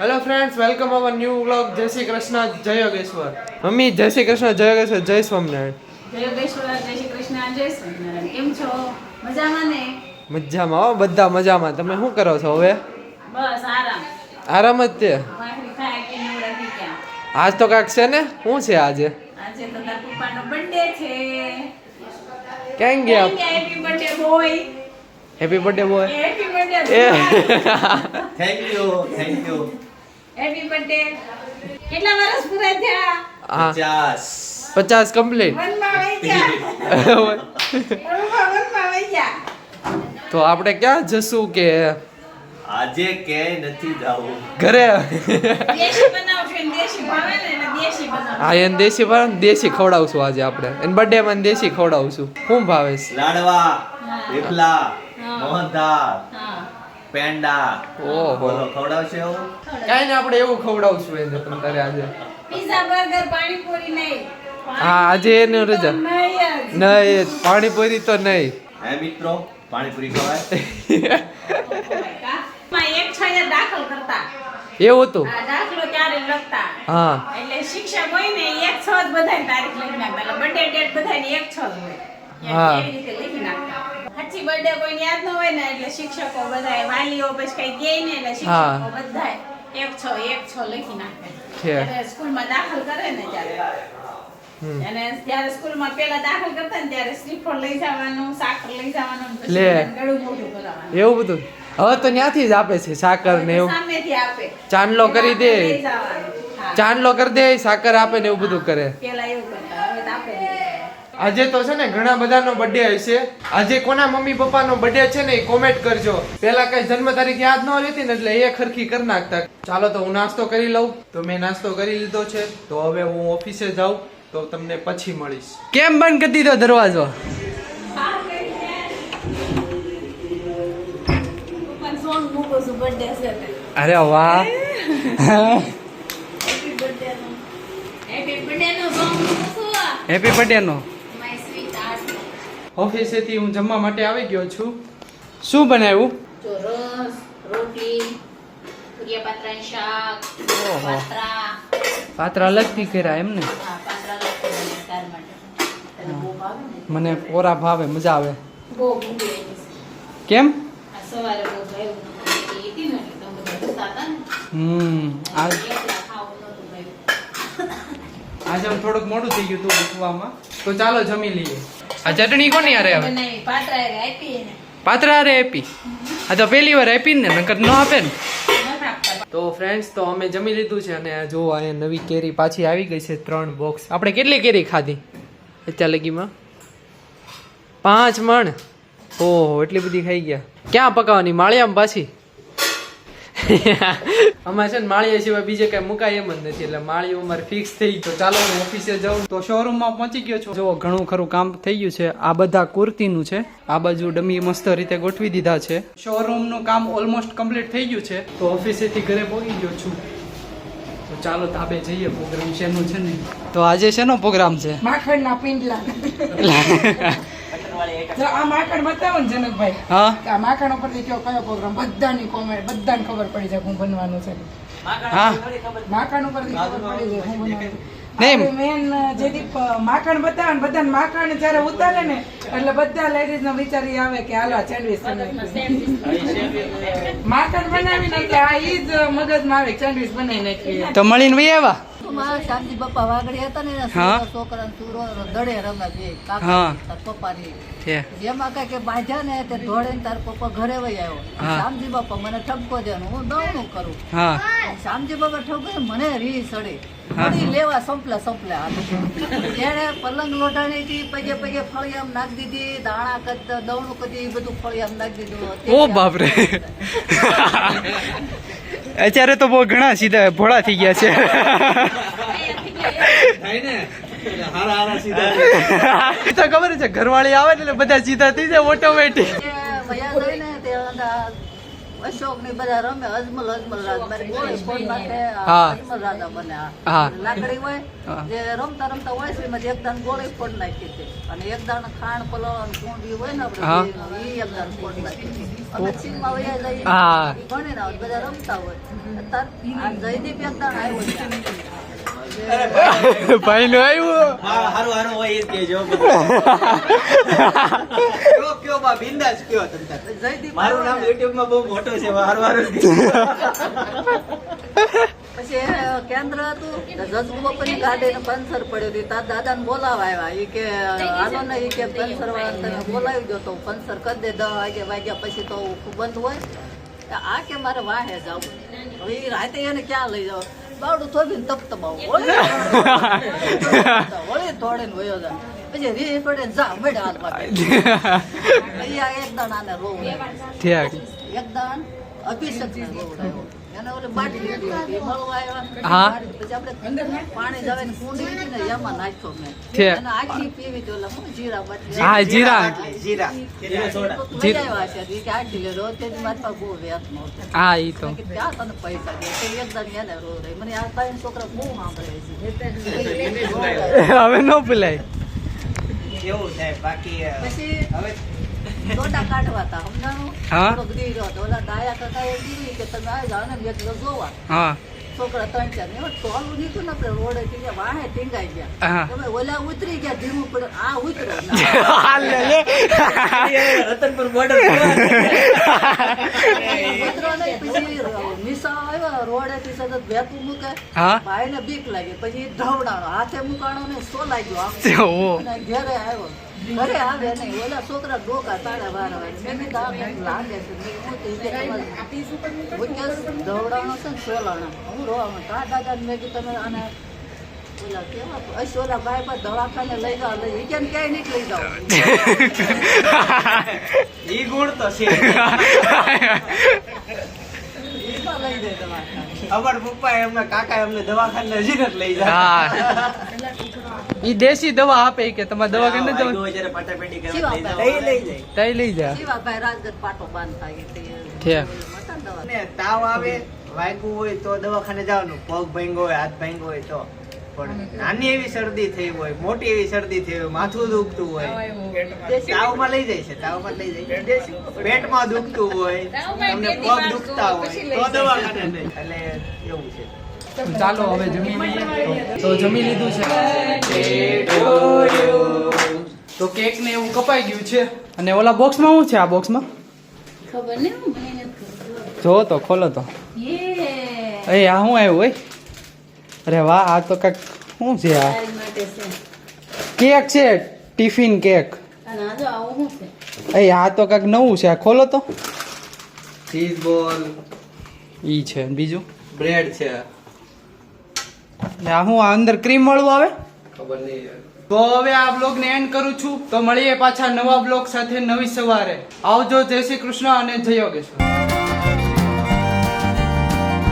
Hello friends welcome our new vlog જય શ્રી કૃષ્ણ જય Yogeshwar mummy જય શ્રી કૃષ્ણ જય યોગેશ્વર જય સ્વામિનારાયણ જય યોગેશ્વર જય શ્રી કૃષ્ણ જય સ્વામિનારાયણ કેમ છો? મજામાં ને? મજામાં હો બધા મજામાં. તમે શું કરો છો હવે? બસ આરામ. આરામ જ તે. આજ તો કાંઈક છે ને? શું છે આજે? આજે તો તાર પપ્પાનો બર્થડે છે. કેમ ગયા? Happy birthday boy happy birthday boy happy birthday thank you thank you happy birthday કેટલા વર્ષ પૂરા થયા? હા. પચાસ. પચાસ કમ્પ્લીટ વનમાં વહી ગયા. વનમાં વનમાં ગયા. તો આપણે ક્યાં જશું કે આજે કે નથી જાવું. ઘરે? દેશી બનાવશું દેશી ભાવે ને દેશી બનાવશું હા એને દેશી ભાવે દેશી ખવડાવશું આજે આપણે. એને બર્થડે માં દેશી ખવડાવશું. શું ભાવે લાડવા. થેપલા મોહનથાળ. પેંડા. ઓહો. બોલો ખવડાવશે એવું કાંઈ ને આપણે એવું ખવડાવશું એને તમે તારે આજે. પીઝા બર્ગર પાણીપુરી નહીં. હા આજે એને રજા. નહીં પાણીપુરી તો નહીં. હે મિત્રો પાણીપુરી ખવાય? માં એક છ દાખલ કરતા. એવું હતું? આ દાખલો ત્યારે લખતા. હા. એટલે શિક્ષક હોય ને એક છ જ બધાની તારીખ લખી નાખતા. એટલે બર્થડે ડેટ બધાની એક છ જ હોય. હા. એવી રીતે લખી નાખતા? સાચી બર્થડે કોઈ યાદ ન હોય ને એટલે શિક્ષકો બધાય વાલીઓ પછી કઈ કહે ને એટલે શિક્ષકો બધાય એક છ એક છ લખી નાખે. છે. સ્કૂલમાં દાખલ કરે ને ત્યારે. અને જ્યારે સ્કૂલમાં પેલા દાખલ કરતા ને ત્યારે શ્રીફળ લઈ જવાનું સાકર લઈ જવાનું લે. ગળું મોઢું કરાવવાનું એવું બધું. હવે તો ત્યાંથી જ આપે છે સાકર ને એવું. સામેથી આપે. ચાંદલો કરી દે. ચાંદલો કરી દે સાકર આપે ને એવું બધું કરે. પેલા એવું કરતા હવે તો આપે જ નહીં. આજે તો છે ને ઘણા બધાનો બર્થડે હશે આજે કોના મમ્મી પપ્પાનો બર્થડે છે ને એ કોમેન્ટ કરજો. પેલા કઈ જન્મ તારીખ યાદ ન રહેતી ને એટલે એ ખરખી કરી નાખતા. ચાલો તો હું નાસ્તો કરી લઉં. તો મેં નાસ્તો કરી લીધો છે. તો હવે હું ઓફિસે જાઉં. તો તમને પછી મળીશ. કેમ બંધ કરી દીધો દરવાજો. અરે વાહ. હેપી બર્થડે નો. ઓફિસેથી હું જમવા માટે આવી ગયો છું. શું બનાવ્યું? જો રસ, રોટલી, તુરિયા શાક, ઓહો. પાત્રા. પાત્રા અલગથી કર્યા એમ ને? મને પોરા ભાવે મજા આવે. કેમ? આ સવારે બહુ ભાવ્યું નહોતું. એ હતી ને એટલે તમે બધા જતા હતા ને. હમ આજ એકલા ખાવું નહોતું ભાવ્યું. આજે આમ થોડુંક મોડું થઈ ગયું હતું ઉઠવામાં તો ચાલો જમી લઈએ. આ ચટણી કોની આરે આવે? પાત્રા હારે આપી આ તો પહેલી વાર આપી ને નકર ન આપે ને. તો ફ્રેન્ડ્સ તો અમે જમી લીધું છે અને જો અહીંયા નવી કેરી પાછી આવી ગઈ છે ત્રણ બોક્સ આપણે કેટલી કેરી ખાધી? અત્યાર લગીમાં? પાંચ મણ. ઓહો એટલી બધી ખાઈ ગયા. ક્યાં પકાવવાની માળિયામાં પાછી? અમારે છે ને માળીયા સિવાય બીજે કઈ મુકાય એમ જ નથી એટલે માળીઓ અમારે ફિક્સ થઈ તો ચાલો હું ઓફિસે જાઉં. તો શોરૂમમાં પહોંચી ગયો છું. જો ઘણું ખરું કામ થઈ ગયું છે. આ બધા કુર્તીનું છે. આ બાજુ ડમી મસ્ત રીતે ગોઠવી દીધા છે. શોરૂમનું કામ ઓલમોસ્ટ કમ્પ્લીટ થઈ ગયું છે. તો ઓફિસેથી ઘરે પહોંચી ગયો છું. તો ચાલો તાબે જઈએ. પ્રોગ્રામ શેનું છે ને તો આજે શેનો પ્રોગ્રામ છે? માખણના પિંડલા. આ માખણ બતાવો ને જનકભાઈ. હા. આ માખણ ઉપરથી કયો કયો પ્રોગ્રામ બધાની કોમેન્ટ બધાને ખબર પડી જાય હું બનવાનું છે. હા. માખણ ઉપરથી ખબર પડી જાય હું બનવાનું. મેન જે દીપ માખણ બતાવે બધા બધાને માખણ જયારે ઉતારે ને એટલે બધા લેડીઝ નો વિચાર આવે કે હાલો સેન્ડવિચ માખણ બનાવી નાખે આ ઈ જ મગજમાં આવે સેન્ડવિચ બનાવી નાખી તો મળીને આવ્યા શાંતિ બાપા વાગડી હતા ને એના છોકરા સુરો દડે રમે બે. કાકા પપ્પાની. જેમાં કઈ કે બાંધ્યા ને તે દોડે તાર પપ્પા ઘરે આવ્યો. શામજી બાપા મને ઠપકો દે હું દવણું કરું. શામજી બાપા ઠપકો મને રી સડી. લેવા સંપલા સંપલા જેણે પલંગ લોટાણી હતી પગે પગે આમ નાખી દીધી દાણા કદ દવણું કદી બધું બધું આમ નાખી દીધું. ઓ બાપરે. અત્યારે તો બહુ ઘણા સીધા ભોળા થઈ ગયા છે. થાય ને એટલે હારા હારા સીધા એ તો ખબર છે ઘરવાળી આવે ને એટલે બધા સીધા થઈ જાય ઓટોમેટિક અશોક ને બધા રમે અજમલ અજમલ રાત મારી નાખે હા. અજમલ રાજા બને આ. લાકડી હોય જે રમતા રમતા હોય છે એક દાન ગોળી ફોડ નાખી અને એક દાન ખાણ અને કુંડી હોય ને. આપણે ઈ એક દાન ફોડ નાખી અમે ચીનમાં વયા જઈએ. હા. ઈ બધા રમતા હોય. અત્યારે જયદીપ એક દાન આવ્યો ભાઈ નું આવ્યું હારું હારું હોય એ જ કયો કયો બા બિંદાસ કયો તમ મારું નામ યુટ્યુબમાં બહુ મોટું છે હારું હારું. પછી એ કેન્દ્ર હતું તો જજગોપની ગાડીને પંચર પડ્યું હતું. તાર દાદાને બોલાવા આવ્યા. એ કે હાલો ને એ કે પંચર તમે બોલાવી દો તો પંચર કરી દે દસ વાગે વાગ્યા પછી તો બંધ હોય. આ કે મારે વાહે જાવ. હવે રાતે એને ક્યાં લઈ જાવ? બાવડું થોભીને તપ તપાવો વળી ને વયો જાય. પછી રી પડે જા મેડ હાલ પાકે અહીંયા એક દાણ આને રોવું ઠીક એક દાણ અભિષેક રોવડાવ્યો. હા. પછી આપણે પાણી જવાની કુંડી ને એમાં નાખ્યો મેં. છે. આખી પીવી તો જીરા બાટલી. હા જીરા. હા ઈ તો. હવે ન પીલાય એવું છે બાકી હવે દોડા કાઢવા હતા સમજાણું હા. થોડોક દી ઓલા ડાયા કાકા એ કીધું કે તમે આવી જાઓ ને મેં કીધું જોવા. હા. છોકરા ત્રણ ચાર ને એમાં નીકળ્યું ને આપણે રોડે થી વાહે ટીંગાઈ ગયા. તમે ઓલા ઉતરી ગયા ધીમું પડે આ ઉતરો રતનપુર બોર્ડર ઉતરો નહીં પછી નિશા આવ્યા રોડે થી સતત મૂકે. ભાઈ ને બીક લાગે. પછી ધવડાણો હાથે મુકાણો ને સો લાગ્યો ઘેરે આવ્યો. ઘરે આવે નહીં. ઓલા છોકરા ડોકા તાળા વાળા હોય મેં કીધું આ કંઈક લાગે છે મેં કીધું તો ધવડાણો છે ને સોલાણા. હું રોવા માંડી. કા દાદા મેં કીધું તમે આને ઓલા કેવા અશ ઓલા ભાઈ પર દવાખાને લઈ જાઓ લઈ ઈ ક્યાંય નહીં લઈ જાઓ? ઈ ગુણ તો છે. અમાર પપ્પા એમના કાકા એમને દવાખાને હજી નથી લઈ જાય હા. ઈ દેશી દવા આપે કે તમારે દવા કે નથી તઈ લઈ જા દવા. તાવ આવે વાગ્યું હોય તો દવાખાને જવાનું. પગ ભાંગ્યો હોય હાથ ભાંગ્યો હોય તો. પણ નાની એવી શરદી થઈ હોય મોટી એવી શરદી થઈ હોય માથું દુખતું હોય. તાવમાં લઈ જાય છે તાવમાં લઈ જાય છે. પેટમાં દુખતું હોય તમને પગ દુખતા હોય તો દવાખાને એટલે એવું છે. ચાલો હવે જમી લઈએ. તો જમી લીધું છે. તો કેક ને એવું કપાઈ ગયું છે. અને ઓલા બોક્સમાં શું છે આ બોક્સમાં ખબર નહીં હું મને નથી ખબર. જો તો ખોલો તો. એ આ શું આવ્યું હોય અરે વાહ આ તો કાંઈક શું છે આ? કેક છે ટિફિન કેક. અને આ જો આવું શું છે? એ આ તો કાંઈક નવું છે આ ખોલો તો. ચીઝ બોલ ઈ છે બીજું? બ્રેડ છે. ને આ અંદર ક્રીમ વાળું આવે? ખબર નહીં તો હવે આ બ્લોગ ને એન્ડ કરું છું. તો મળીએ પાછા નવા બ્લોગ સાથે નવી સવારે. આવજો જય શ્રી કૃષ્ણ અને જય યોગેશ્વર.